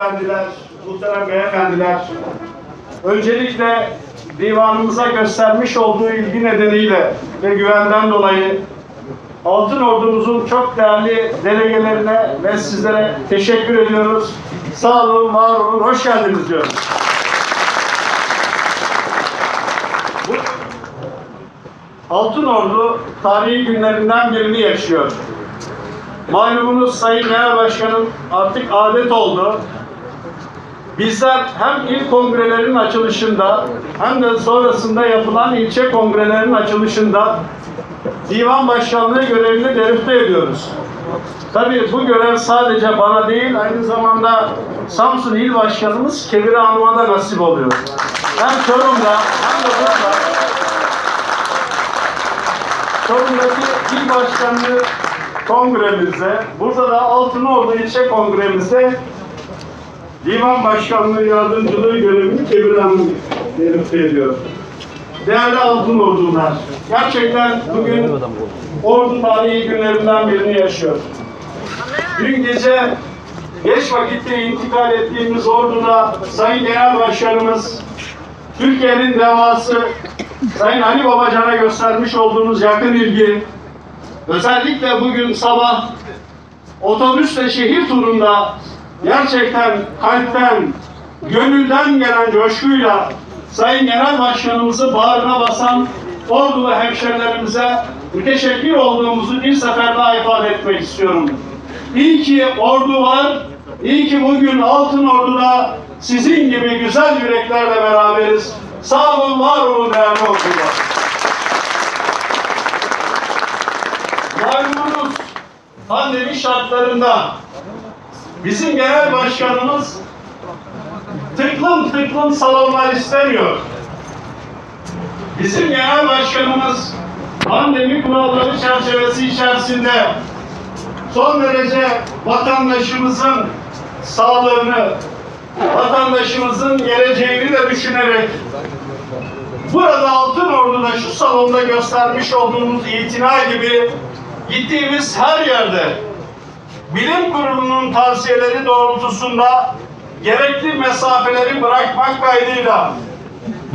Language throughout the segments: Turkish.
Efendiler, muhterem beyefendiler, öncelikle divanımıza göstermiş olduğu ilgi nedeniyle ve güvenden dolayı Altın Ordumuzun çok değerli delegelerine ve sizlere teşekkür ediyoruz. Sağ olun, var olun, hoş geldiniz diyoruz. Altın Ordu tarihi günlerinden birini yaşıyor. Malumunuz Sayın Genel Başkanım artık adet oldu. Bizler hem ilk kongrelerin açılışında hem de sonrasında yapılan ilçe kongrelerin açılışında divan başkanlığı görevini derifte ediyoruz. Tabii bu görev sadece bana değil, aynı zamanda Samsun İl Başkanımız Kebir Hanım'a da nasip oluyor. Hem Çorum'da hem de burada Çorum'daki il başkanlığı kongremizde, burada da Altınordu ilçe kongremizde divan başkanlığı yardımcılığı görevini derifte ediyor. Değerli Altın Ordular, gerçekten bugün Ordu tarihi günlerinden birini yaşıyor. Dün gece geç vakitte intikal ettiğimiz Ordu'da Sayın Genel Başkanımız, Türkiye'nin devası Sayın Ali Babacan'a göstermiş olduğunuz yakın ilgi, özellikle bugün sabah otobüsle şehir turunda gerçekten kalpten, gönülden gelen coşkuyla Sayın Genel Başkanımızı bağrına basan Ordulu hemşerilerimize müteşekkir olduğumuzu bir sefer daha ifade etmek istiyorum. İyi ki ordu var, iyi ki bugün Altın Ordu'da sizin gibi güzel yüreklerle beraberiz. Sağ olun, var olun değerli ordular. Malumunuz pandemi şartlarında bizim genel başkanımız tıklım tıklım salonlar istemiyor. Bizim genel başkanımız pandemi kuralları çerçevesi içerisinde son derece vatandaşımızın sağlığını, vatandaşımızın geleceğini de düşünerek burada Altın Ordu'da şu salonda göstermiş olduğumuz itina gibi gittiğimiz her yerde bilim kurulunun tavsiyeleri doğrultusunda gerekli mesafeleri bırakmak kaydıyla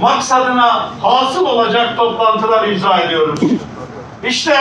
maksadına hasıl olacak toplantılar icra ediyoruz. İşte